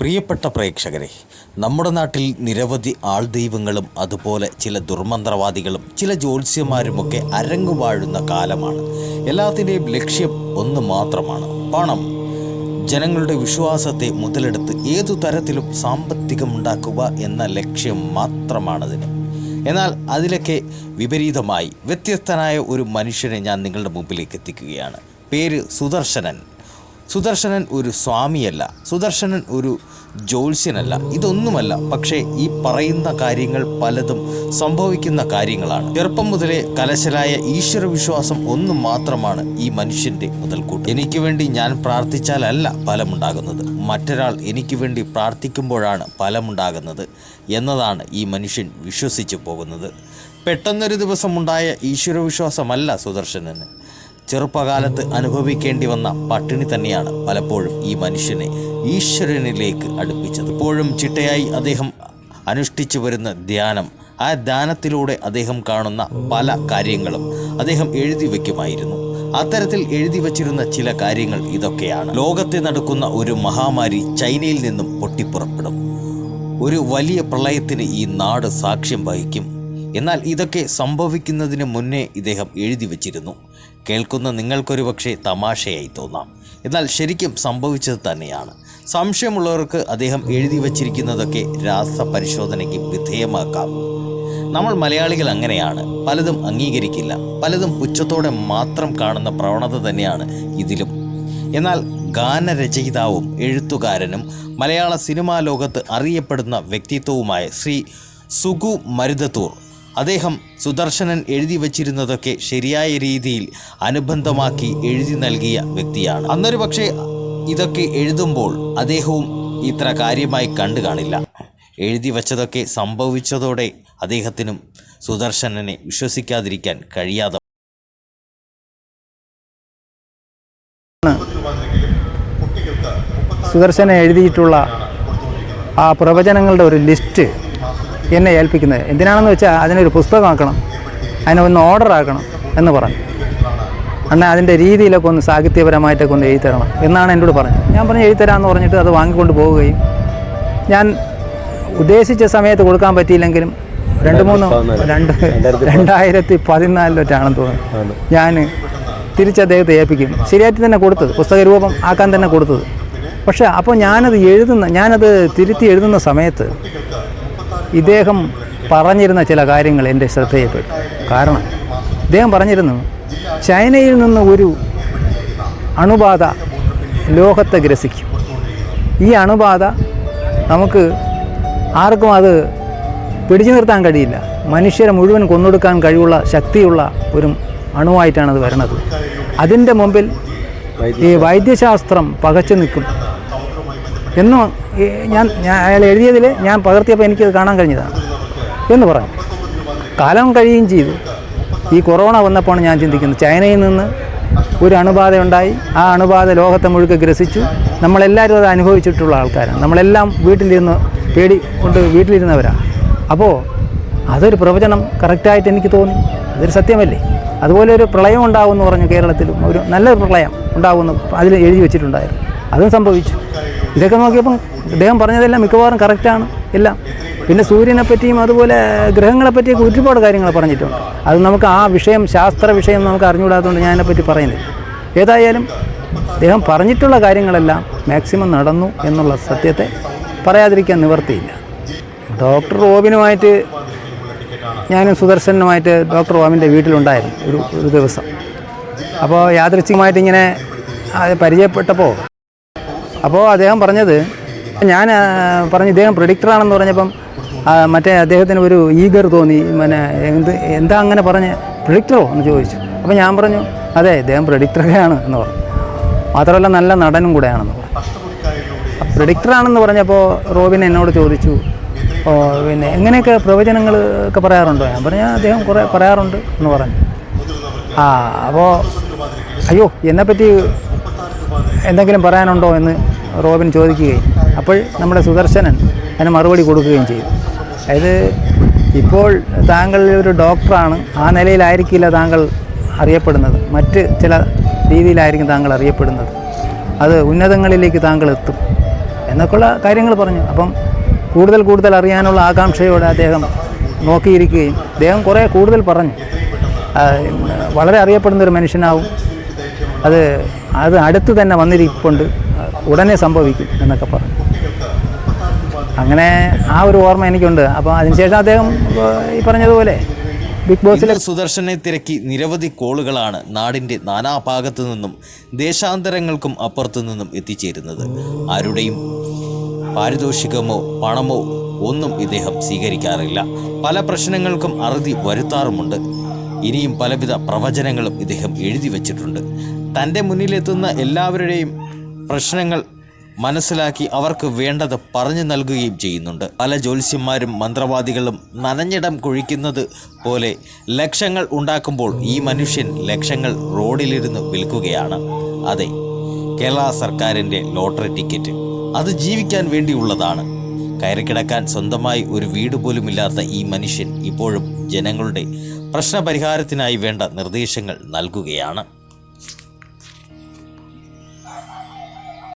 പ്രിയപ്പെട്ട പ്രേക്ഷകരെ നമ്മുടെ നാട്ടിൽ നിരവധി ആൾദൈവങ്ങളും അതുപോലെ ചില ദുർമന്ത്രവാദികളും ചില ജ്യോത്സ്യന്മാരുമൊക്കെ അരങ്ങുവാഴുന്ന കാലമാണ്. എല്ലാത്തിന്റെയും ലക്ഷ്യം ഒന്ന് മാത്രമാണ്. പണം. ജനങ്ങളുടെ വിശ്വാസത്തെ മുതലെടുത്ത് ഏതു തരത്തിലും സാമ്പത്തികമുണ്ടാക്കുക എന്ന ലക്ഷ്യം മാത്രമാണതിന്. എന്നാൽ അതിലൊക്കെ വിപരീതമായി വ്യത്യസ്തനായ ഒരു മനുഷ്യനെ ഞാൻ നിങ്ങളുടെ മുമ്പിലേക്ക് എത്തിക്കുകയാണ്. പേര് സുദർശനൻ. സുദർശനൻ ഒരു സ്വാമിയല്ല. സുദർശനൻ ഒരു ജ്യോത്സ്യനല്ല. ഇതൊന്നുമല്ല. പക്ഷേ ഈ പറയുന്ന കാര്യങ്ങൾ പലതും സംഭവിക്കുന്ന കാര്യങ്ങളാണ്. ചെറുപ്പം മുതലേ കലശലായ ഈശ്വര വിശ്വാസം ഒന്ന് മാത്രമാണ് ഈ മനുഷ്യന്റെ മുതൽക്കൂട്ട്. എനിക്ക് വേണ്ടി ഞാൻ പ്രാർത്ഥിച്ചാലല്ല ഫലമുണ്ടാകുന്നത്. മറ്റൊരാൾ എനിക്ക് വേണ്ടി പ്രാർത്ഥിക്കുമ്പോഴാണ് ഫലമുണ്ടാകുന്നത് എന്നതാണ് ഈ മനുഷ്യൻ വിശ്വസിച്ചു പോകുന്നത്. പെട്ടെന്നൊരു ദിവസമുണ്ടായ ഈശ്വര വിശ്വാസമല്ല സുദർശനന്. ചെറുപ്പകാലത്ത് അനുഭവിക്കേണ്ടി വന്ന പട്ടിണി തന്നെയാണ് പലപ്പോഴും ഈ മനുഷ്യനെ ഈശ്വരനിലേക്ക് അടുപ്പിച്ചത്. ഇപ്പോഴും ചിട്ടയായി അദ്ദേഹം അനുഷ്ഠിച്ചു വരുന്ന ധ്യാനം ആ ധ്യാനത്തിലൂടെ അദ്ദേഹം കാണുന്ന പല കാര്യങ്ങളും അദ്ദേഹം എഴുതി വയ്ക്കുമായിരുന്നു. അത്തരത്തിൽ എഴുതി വച്ചിരുന്ന ചില കാര്യങ്ങൾ ഇതൊക്കെയാണ്. ലോകത്തെ നടക്കുന്ന ഒരു മഹാമാരി ചൈനയിൽ നിന്നും പൊട്ടിപ്പുറപ്പെടും. ഒരു വലിയ പ്രളയത്തിന് ഈ നാട് സാക്ഷ്യം വഹിക്കും. എന്നാൽ ഇതൊക്കെ സംഭവിക്കുന്നതിന് മുന്നേ ഇദ്ദേഹം എഴുതി വച്ചിരുന്നു. കേൾക്കുന്ന നിങ്ങൾക്കൊരു പക്ഷേ തമാശയായി തോന്നാം. എന്നാൽ ശരിക്കും സംഭവിച്ചത് തന്നെയാണ്. സംശയമുള്ളവർക്ക് അദ്ദേഹം എഴുതി വച്ചിരിക്കുന്നതൊക്കെ രാസപരിശോധനയ്ക്ക് വിധേയമാക്കാം. നമ്മൾ മലയാളികൾ അങ്ങനെയാണ്. പലതും അംഗീകരിക്കില്ല. പലതും പുച്ഛത്തോടെ മാത്രം കാണുന്ന പ്രവണത തന്നെയാണ് ഇതിലും. എന്നാൽ ഗാനരചയിതാവും എഴുത്തുകാരനും മലയാള സിനിമാ ലോകത്ത് അറിയപ്പെടുന്ന വ്യക്തിത്വവുമായ ശ്രീ സുഗു മരുതത്തൂർ അദ്ദേഹം സുദർശനൻ എഴുതി വച്ചിരുന്നതൊക്കെ ശരിയായ രീതിയിൽ അനുബന്ധമാക്കി എഴുതി നൽകിയ വ്യക്തിയാണ്. അന്നൊരു പക്ഷേ ഇതൊക്കെ എഴുതുമ്പോൾ അദ്ദേഹവും ഇത്ര കാര്യമായി കണ്ടു കാണില്ല. എഴുതി വച്ചതൊക്കെ സംഭവിച്ചതോടെ അദ്ദേഹത്തിനും സുദർശനനെ വിശ്വസിക്കാതിരിക്കാൻ കഴിയാതെ സുദർശന എഴുതിയിട്ടുള്ള ആ പ്രവചനങ്ങളുടെ ഒരു ലിസ്റ്റ് എന്നെ ഏൽപ്പിക്കുന്നത്. എന്തിനാണെന്ന് വെച്ചാൽ അതിനൊരു പുസ്തകമാക്കണം. അതിനെ ഒന്ന് ഓർഡർ ആക്കണം എന്ന് പറഞ്ഞു. എന്നാൽ അതിന്റെ രീതിയിലൊക്കെ ഒന്ന് സാഹിത്യപരമായിട്ടൊക്കെ ഒന്ന് എഴുതി തരണം എന്നാണ് എന്നോട് പറഞ്ഞത്. ഞാൻ പറഞ്ഞു എഴുതി തരാമെന്ന് പറഞ്ഞിട്ട് അത് വാങ്ങിക്കൊണ്ട് പോവുകയും ഞാൻ ഉദ്ദേശിച്ച സമയത്ത് കൊടുക്കാൻ പറ്റിയില്ലെങ്കിലും രണ്ട് മൂന്ന് രണ്ട് രണ്ടായിരത്തി പതിനാലിലൊറ്റാണെന്ന് തോന്നുന്നു. ഞാൻ തിരിച്ച് അദ്ദേഹത്തെ ഏൽപ്പിക്കും. ശരിയായിട്ട് തന്നെ കൊടുത്തത്. പുസ്തക രൂപം ആക്കാൻ തന്നെ കൊടുത്തത്. പക്ഷേ അപ്പോൾ ഞാനത് എഴുതുന്ന ഞാനത് തിരുത്തി എഴുതുന്ന സമയത്ത് ഇദ്ദേഹം പറഞ്ഞിരുന്ന ചില കാര്യങ്ങൾ എന്റെ ശ്രദ്ധയിൽപ്പെട്ടു. കാരണം ഇദ്ദേഹം പറഞ്ഞിരുന്നു ചൈനയിൽ നിന്ന് ഒരു അണുബാധ ലോകത്തെ ഗ്രസിക്കും. ഈ അണുബാധ നമുക്ക് ആർക്കും അത് പിടിച്ചു നിർത്താൻ കഴിയില്ല. മനുഷ്യരെ മുഴുവൻ കൊന്നൊടുക്കാൻ കഴിവുള്ള ശക്തിയുള്ള ഒരു അണുവായിട്ടാണ് അത് വരുന്നത്. അതിന്റെ മുമ്പിൽ ഈ വൈദ്യശാസ്ത്രം പകച്ചു നിൽക്കും. എന്നും ഞാൻ ഞാൻ അയാൾ എഴുതിയതിൽ ഞാൻ പകർത്തിയപ്പോൾ എനിക്കത് കാണാൻ കഴിഞ്ഞതാണ്. എന്ന് പറഞ്ഞു. കാലം കഴിയുകയും ചെയ്തു. ഈ കൊറോണ വന്നപ്പോൾ ഞാൻ ചിന്തിക്കുന്നത്. ചൈനയിൽ നിന്ന് ഒരു അണുബാധ ഉണ്ടായി. ആ അണുബാധ ലോകത്തെ മുഴുക്കെ ഗ്രസിച്ചു. നമ്മളെല്ലാവരും അത് അനുഭവിച്ചിട്ടുള്ള ആൾക്കാരാണ്. നമ്മളെല്ലാം വീട്ടിലിരുന്ന് പേടി കൊണ്ട് വീട്ടിലിരുന്നവരാണ് അപ്പോൾ അതൊരു പ്രവചനം കറക്റ്റായിട്ട് എനിക്ക് തോന്നി. അതൊരു സത്യമല്ലേ? അതുപോലെ ഒരു പ്രളയം ഉണ്ടാകുമെന്ന് പറഞ്ഞു കേരളത്തിലും. ഒരു നല്ലൊരു പ്രളയം ഉണ്ടാകുമെന്ന് അതിൽ എഴുതി വെച്ചിട്ടുണ്ടായിരുന്നു. അതും സംഭവിച്ചു. ഇതൊക്കെ നോക്കിയപ്പം അദ്ദേഹം പറഞ്ഞതെല്ലാം മിക്കവാറും കറക്റ്റാണ് എല്ലാം. പിന്നെ സൂര്യനെ പറ്റിയും അതുപോലെ ഗ്രഹങ്ങളെ പറ്റിയൊക്കെ ഒരുപാട് കാര്യങ്ങൾ പറഞ്ഞിട്ടുണ്ട്. അത് നമുക്ക് ആ വിഷയം ശാസ്ത്ര വിഷയം നമുക്ക് അറിഞ്ഞുകൂടാത്തതുകൊണ്ട് ഞാൻ അതിനെപ്പറ്റി പറയുന്നില്ല. ഏതായാലും അദ്ദേഹം പറഞ്ഞിട്ടുള്ള കാര്യങ്ങളെല്ലാം മാക്സിമം നടന്നു എന്നുള്ള സത്യത്തെ പറയാതിരിക്കാൻ നിവർത്തിയില്ല ഡോക്ടർ റോബിനുമായിട്ട് ഞാനും സുദർശനുമായിട്ട് ഡോക്ടർ റോബിന്റെ വീട്ടിലുണ്ടായിരുന്നു ഒരു ഒരു ദിവസം. അപ്പോൾ യാദൃച്ഛികമായിട്ട് ഇങ്ങനെ പരിചയപ്പെട്ടപ്പോൾ അപ്പോൾ അദ്ദേഹം പറഞ്ഞത് ഞാൻ പറഞ്ഞു ഇദ്ദേഹം പ്രൊഡിക്ടറാണെന്ന് പറഞ്ഞപ്പം മറ്റേ അദ്ദേഹത്തിന് ഒരു ഈഗർ തോന്നി പിന്നെ എന്ത് എന്താ അങ്ങനെ പറഞ്ഞ് പ്രൊഡിക്ടറോ എന്ന് ചോദിച്ചു. അപ്പോൾ ഞാൻ പറഞ്ഞു അതെ ഇദ്ദേഹം പ്രഡിക്ടറൊക്കെയാണ് എന്ന് പറഞ്ഞു. മാത്രമല്ല നല്ല നടനും കൂടെയാണെന്ന് പറഞ്ഞു. പ്രൊഡിക്ടറാണെന്ന് പറഞ്ഞപ്പോൾ റോബിൻ എന്നോട് ചോദിച്ചു ഓ പിന്നെ എങ്ങനെയൊക്കെ പ്രവചനങ്ങൾ ഒക്കെ പറയാറുണ്ടോ? ഞാൻ പറഞ്ഞു അദ്ദേഹം കുറേ പറയാറുണ്ട് എന്ന് പറഞ്ഞു. ആ അപ്പോൾ അയ്യോ എന്നെപ്പറ്റി എന്തെങ്കിലും പറയാനുണ്ടോ എന്ന് റോബിൻ ചോദിക്കുകയും അപ്പോൾ നമ്മുടെ സുദർശനൻ അതിന് മറുപടി കൊടുക്കുകയും ചെയ്തു. അതായത് ഇപ്പോൾ താങ്കൾ ഒരു ഡോക്ടറാണ് ആ നിലയിലായിരിക്കില്ല താങ്കൾ അറിയപ്പെടുന്നത്. മറ്റ് ചില രീതിയിലായിരിക്കും താങ്കൾ അറിയപ്പെടുന്നത്. അത് ഉന്നതങ്ങളിലേക്ക് താങ്കൾ എത്തും എന്നൊക്കെയുള്ള കാര്യങ്ങൾ പറഞ്ഞു. അപ്പം കൂടുതൽ കൂടുതൽ അറിയാനുള്ള ആകാംക്ഷയോടെ അദ്ദേഹം നോക്കിയിരിക്കുകയും അദ്ദേഹം കുറേ കൂടുതൽ പറഞ്ഞു. വളരെ അറിയപ്പെടുന്ന ഒരു മനുഷ്യനാവും. അത് അത് അടുത്ത് തന്നെ വന്നിരിപ്പുണ്ട്. ഉടനെ സംഭവിക്കും എന്നൊക്കെ പറഞ്ഞു. അങ്ങനെ ആ ഒരു ഓർമ്മ എനിക്കുണ്ട്. അപ്പോൾ അതിനുശേഷം അദ്ദേഹം ഈ പറഞ്ഞതുപോലെ ബിഗ് ബോസിലെ സുദർശനെ തിരക്കി നിരവധി കോളുകളാണ് നാടിന്റെ നാനാഭാഗത്തു നിന്നും ദേശാന്തരങ്ങൾക്കും അപ്പുറത്തു നിന്നും എത്തിച്ചേരുന്നത്. ആരുടെയും പാരിതോഷികമോ പണമോ ഒന്നും ഇദ്ദേഹം സ്വീകരിക്കാറില്ല. പല പ്രശ്നങ്ങൾക്കും അറുതി വരുത്താറുമുണ്ട്. ഇനിയും പലവിധ പ്രവചനങ്ങളും ഇദ്ദേഹം എഴുതി വച്ചിട്ടുണ്ട്. തന്റെ മുന്നിലെത്തുന്ന എല്ലാവരുടെയും പ്രശ്നങ്ങൾ മനസ്സിലാക്കി അവർക്ക് വേണ്ടത് പറഞ്ഞു നൽകുകയും ചെയ്യുന്നുണ്ട്. പല ജ്യോത്സ്യന്മാരും മന്ത്രവാദികളും നനഞ്ഞിടം കുഴിക്കുന്നത് പോലെ ലക്ഷങ്ങൾ ഉണ്ടാക്കുമ്പോൾ ഈ മനുഷ്യൻ ലക്ഷങ്ങൾ റോഡിലിരുന്ന് വിൽക്കുകയാണ്. അതെ കേരള സർക്കാരിന്റെ ലോട്ടറി ടിക്കറ്റ്. അത് ജീവിക്കാൻ വേണ്ടിയുള്ളതാണ്. കയറി കിടക്കാൻ സ്വന്തമായി ഒരു വീട് പോലുമില്ലാത്ത ഈ മനുഷ്യൻ ഇപ്പോഴും ജനങ്ങളുടെ പ്രശ്നപരിഹാരത്തിനായി വേണ്ട നിർദ്ദേശങ്ങൾ നൽകുകയാണ്.